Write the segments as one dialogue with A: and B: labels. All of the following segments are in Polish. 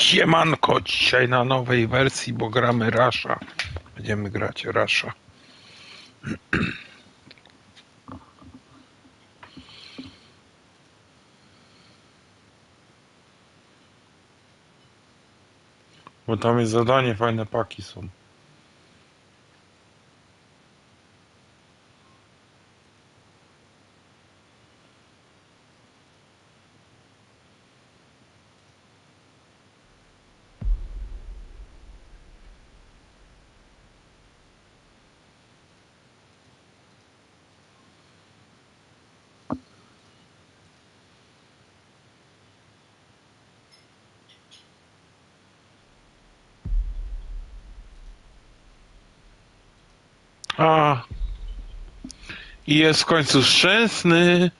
A: Siemanko, dzisiaj na nowej wersji, bo gramy Rasha. Będziemy grać Rasha. Bo tam jest zadanie, fajne paki są. A. I jest w końcu szczęsny.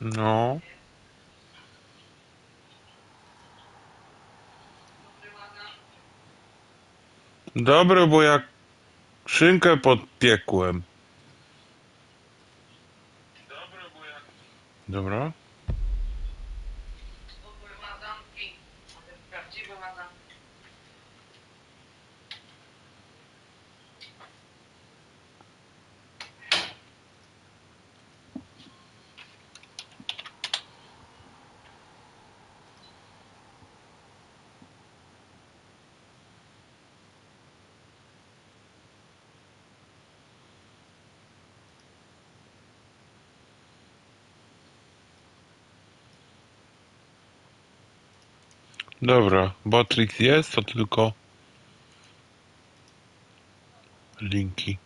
A: No. Dobre, bo jak szynkę podpiekłem. Dobra. Dobra, Botrix jest, to tylko linki.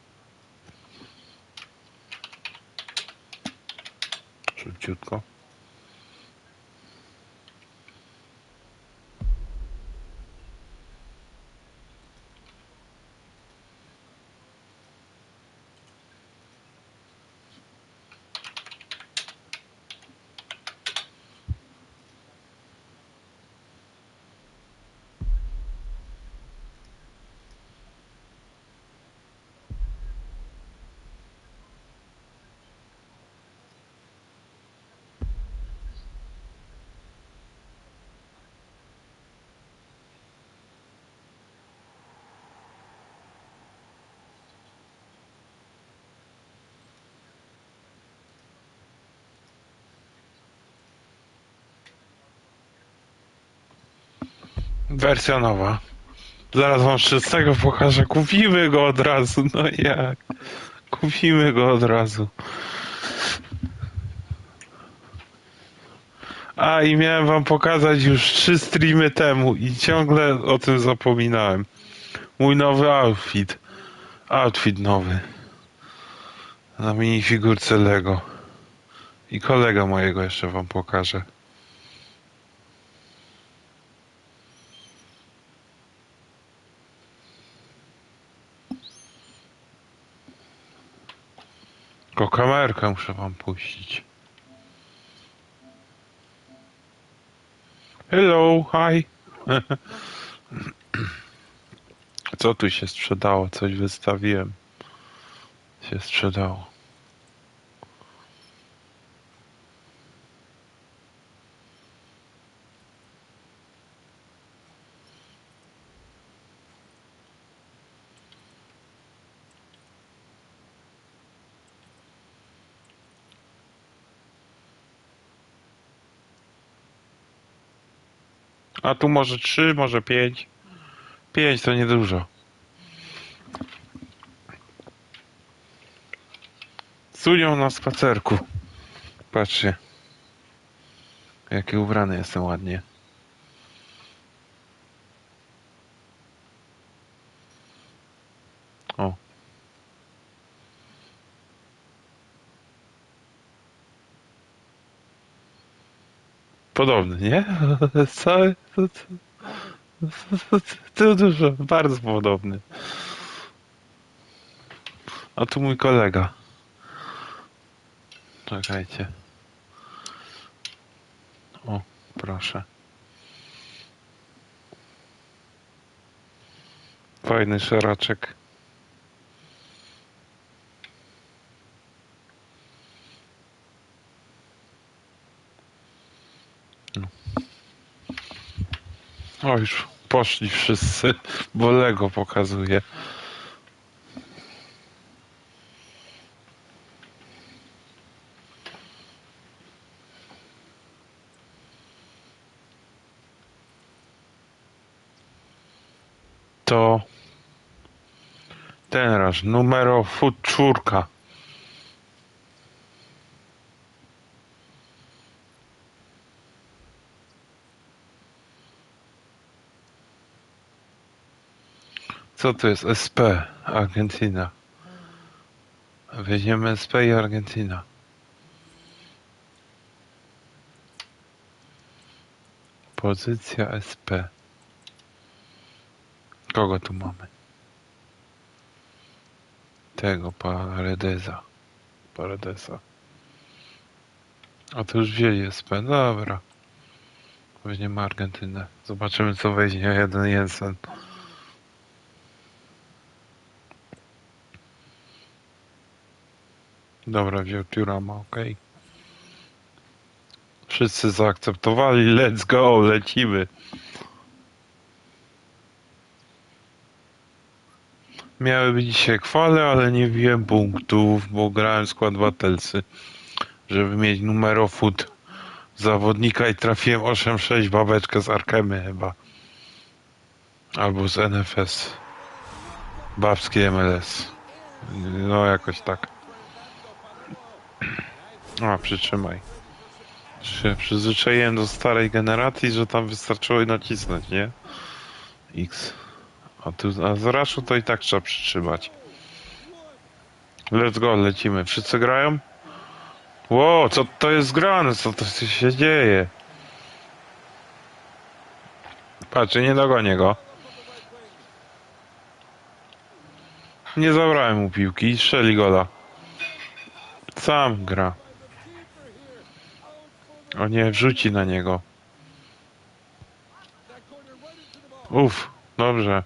A: Szybciutko. Wersja nowa. Zaraz wam wszystkiego pokażę. Kupimy go od razu. No jak? Kupimy go od razu. A i miałem wam pokazać już trzy streamy temu i ciągle o tym zapominałem. Mój nowy outfit. Outfit nowy. Na minifigurce Lego. I kolega mojego jeszcze wam pokażę. Kamerkę muszę wam puścić. Hello, hi. Co tu się sprzedało? Coś wystawiłem. Się sprzedało. A tu może trzy, może pięć. Pięć to niedużo. Sunią na spacerku. Patrzcie. Jaki ubrany jestem ładnie. O. Podobny, nie? Co? To, dużo, bardzo podobny. A tu mój kolega. Czekajcie. O, proszę. Fajny szaraczek. No. O, już poszli wszyscy, bo Lego pokazuje. To ten raz, numero. Co to jest? SP, Argentyna. Weźmiemy SP i Argentyna. Pozycja SP. Kogo tu mamy? Tego Paredeza. Paredesa. A to już wzięli SP. Dobra. Weźmiemy Argentynę. Zobaczymy co weźmie jeden Jensen. Dobra, wziął Turama, okej. Wszyscy zaakceptowali, let's go, lecimy. Miały być dzisiaj kwale, ale nie wbiłem punktów, bo grałem skład Battlesy, żeby mieć numero foot zawodnika i trafiłem 8-6 babeczkę z Arkemy chyba. Albo z NFS. Babski MLS. No jakoś tak. A, przytrzymaj. Się przyzwyczaiłem do starej generacji, że tam wystarczyło nacisnąć, nie? X. A tu a z raszu to i tak trzeba przytrzymać. Let's go, lecimy. Wszyscy grają? Ło, co to jest grane? Co to się dzieje? Patrz, nie dogonię go. Nie zabrałem mu piłki i strzeli gola. Sam gra. O nie, wrzuci na niego. Uff, dobrze.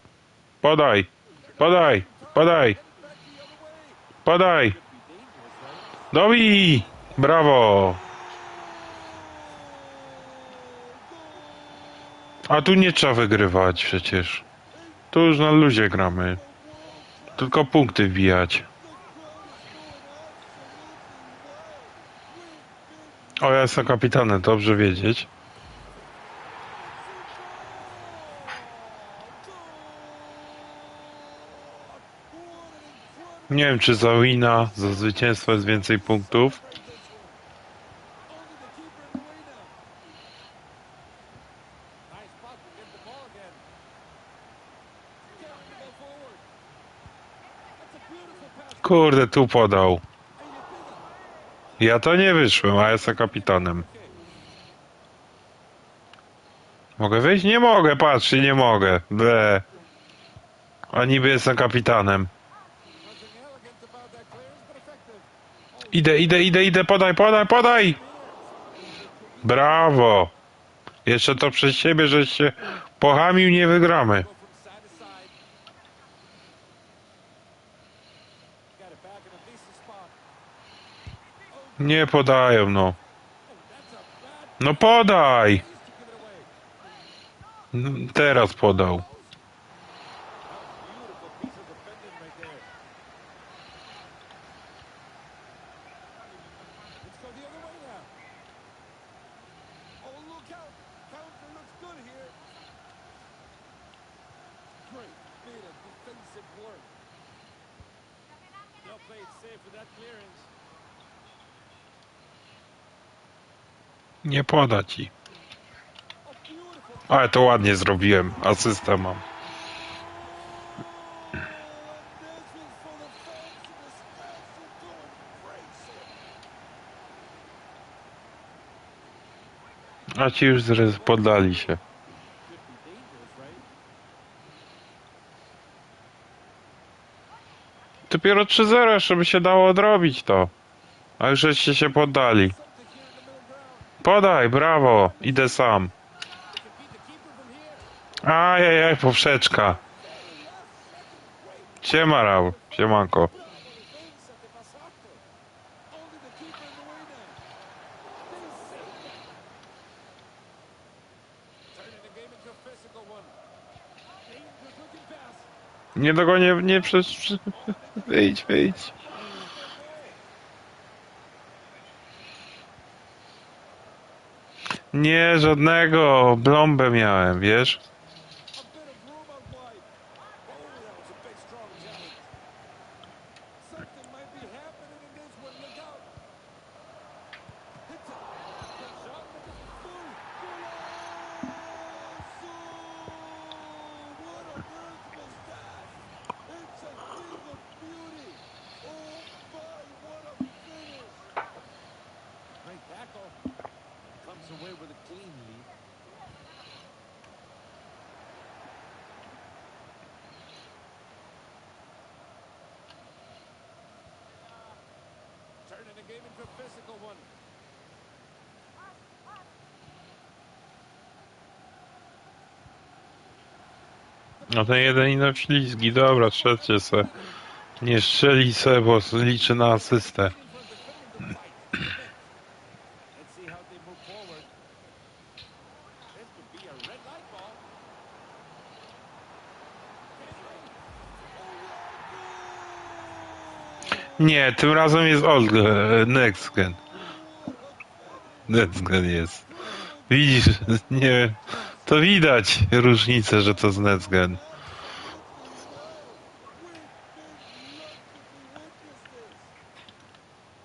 A: Podaj, podaj, podaj, podaj. Dobi! Brawo! A tu nie trzeba wygrywać przecież. Tu już na luzie gramy. Tylko punkty wbijać. O, ja jestem kapitanem, dobrze wiedzieć. Nie wiem, czy za wina, za zwycięstwo jest więcej punktów. Kurde, tu podał. Ja to nie wyszłem, a jestem kapitanem. Mogę wyjść? Nie mogę, patrz, nie mogę. Ble. A niby jestem kapitanem. Idę, idę, idę, idę, podaj, podaj, podaj! Brawo! Jeszcze to przez siebie, żeś się pochamił, nie wygramy.
B: Go from side to side. Got it back in a decent spot.
A: Nie podają, no.
B: That's a bad
A: No podaj!
B: place to give it away.
A: No, Teraz podał.
B: Beautiful piece of defending right there. Let's go the other way now. Counter looks good here. Great bit of defensive work. Safe for that clearance.
A: Nie poda ci. Ale to ładnie zrobiłem. Asystę mam. A ci już poddali się. Dopiero 3-0 jeszcze by się dało odrobić to. A już żeście się poddali.
B: Something here in the middle ground.
A: Podaj, brawo. Idę sam. Ajajaj, poprzeczka. Siema, Raul. Siemanko.
B: Defensa de Basato. Only the keeper in the way now. They saved it. Turning the game into a physical one. one. Dangerous looking pass.
A: Nie dogonię, nie przez... przy- Wyjdź, wyjdź. Nie, żadnego. Blombę miałem, wiesz?
B: The game into a physical one.
A: No ten jeden i na ślizgi, dobra, strzelcie se. Nie strzeli se, bo liczy na asystę.
B: Let's see how they move forward. This could be a red light ball.
A: Nie, tym razem jest old, next gen. Next gen jest. Widzisz, nie, to widać różnicę, że to z next gen.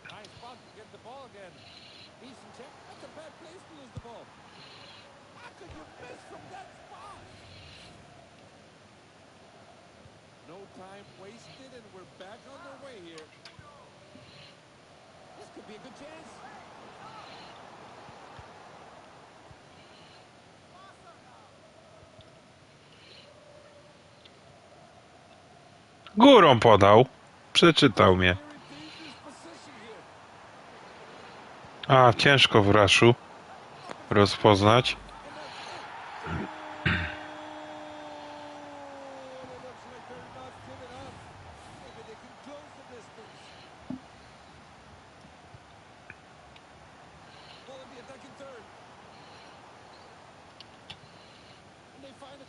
B: Nice spot to get the ball again. Decent check. That's a bad place to lose the ball. How could you miss from that spot? No time wasted, and we're back on way here. This could be a good chance.
A: Górą podał. Przeczytał mnie. A, ciężko w raszu rozpoznać.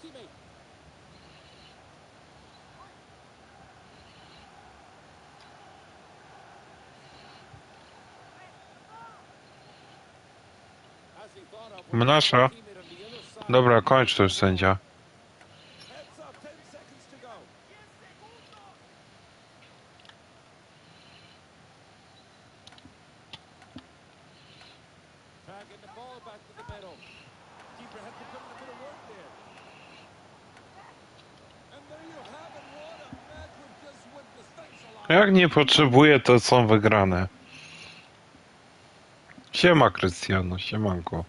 B: Of,
A: Mnasza. Dobra, kończ to już sędzia.
B: Heads up, 10 seconds to go. Tagging the ball back to the middle. Keeper had to put in a bit of work there. And there you have it. What a match with just with the stakes alive.
A: Jak nie potrzebuję, to są wygrane. Siema, Krystiano, siemanko.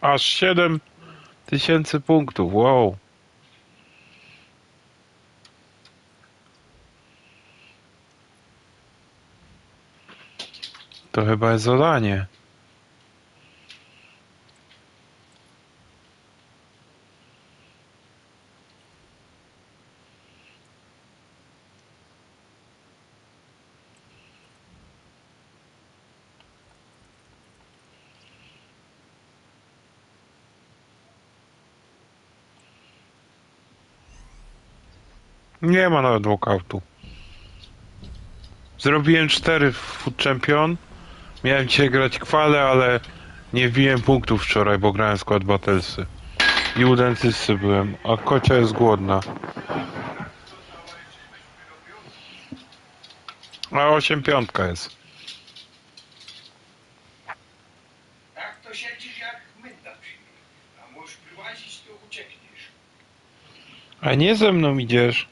A: Aż 7 tysięcy punktów, wow. To chyba jest zadanie. Nie ma nawet walkoutu. Zrobiłem 4 w Food Champion. Miałem dzisiaj grać kwale, ale nie wbiłem punktów wczoraj, bo grałem skład Battlesy. I u dentysty byłem, a kocia jest głodna. A 8 piątka jest.
C: Tak to siedzisz jak niej. A możesz wyłazić, to uciekniesz.
A: A nie ze mną idziesz.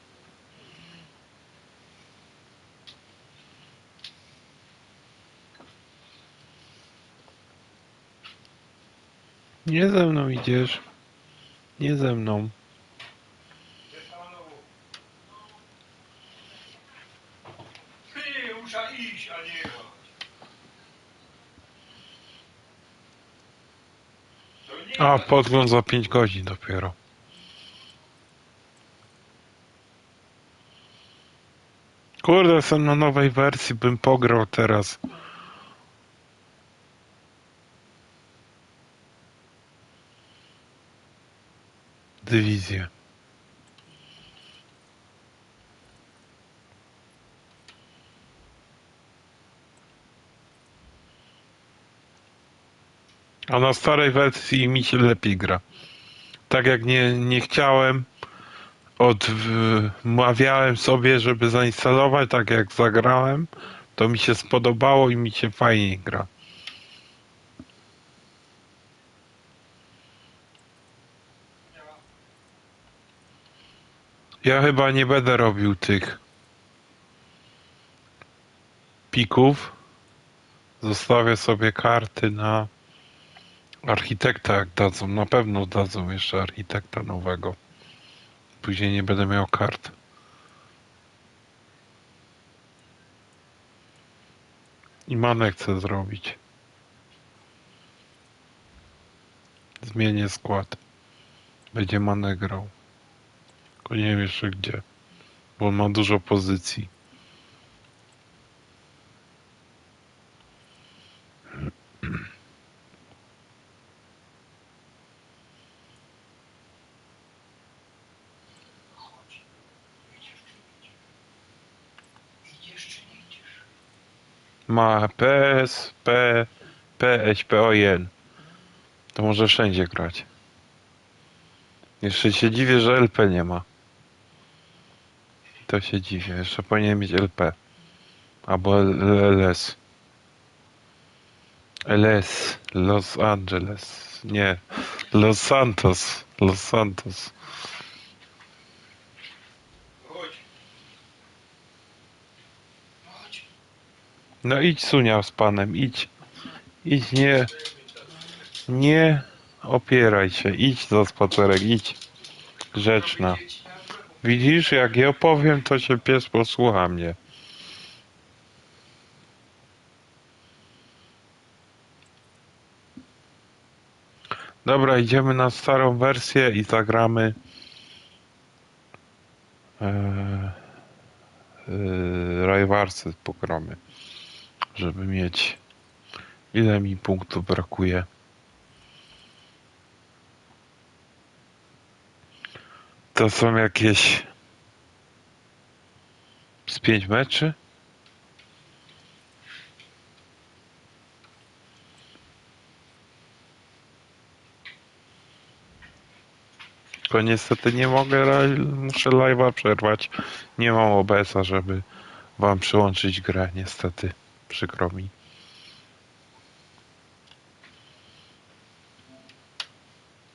A: Nie ze mną idziesz. Nie ze mną.
C: A ma-
A: podgląd za 5 godzin dopiero. Kurde, jestem na nowej wersji, bym pograł teraz. Dywizję. A na starej wersji mi się lepiej gra. Tak jak nie, nie chciałem, odmawiałem sobie, żeby zainstalować, tak jak zagrałem, to mi się spodobało i mi się fajnie gra. Ja chyba nie będę robił tych pików. Zostawię sobie karty na architekta, jak dadzą. Na pewno dadzą jeszcze architekta nowego. Później nie będę miał kart. I manę chcę zrobić. Zmienię skład. Będzie manę grał. Tylko nie jeszcze gdzie. Bo ma dużo pozycji. Ma PS, P, PS, PON. To może wszędzie grać. Jeszcze się dziwię, że LP nie ma. To się dziwię. Jeszcze powinien mieć LP. Albo LS. LS. Los Angeles. Nie. Los Santos. Los Santos. No idź Sunia z panem. Idź. Idź nie. Nie opieraj się. Idź za spacerek. Idź. Grzeczna. Widzisz, jak ja opowiem, to się pies posłucha mnie. Dobra, idziemy na starą wersję i zagramy eee, eee, Rajwarsy pogramy, żeby mieć ile mi punktów brakuje. To są jakieś z pięć meczy? Tylko niestety nie mogę, muszę live'a przerwać. Nie mam OBS-a, żeby wam przyłączyć grę, niestety. Przykro mi.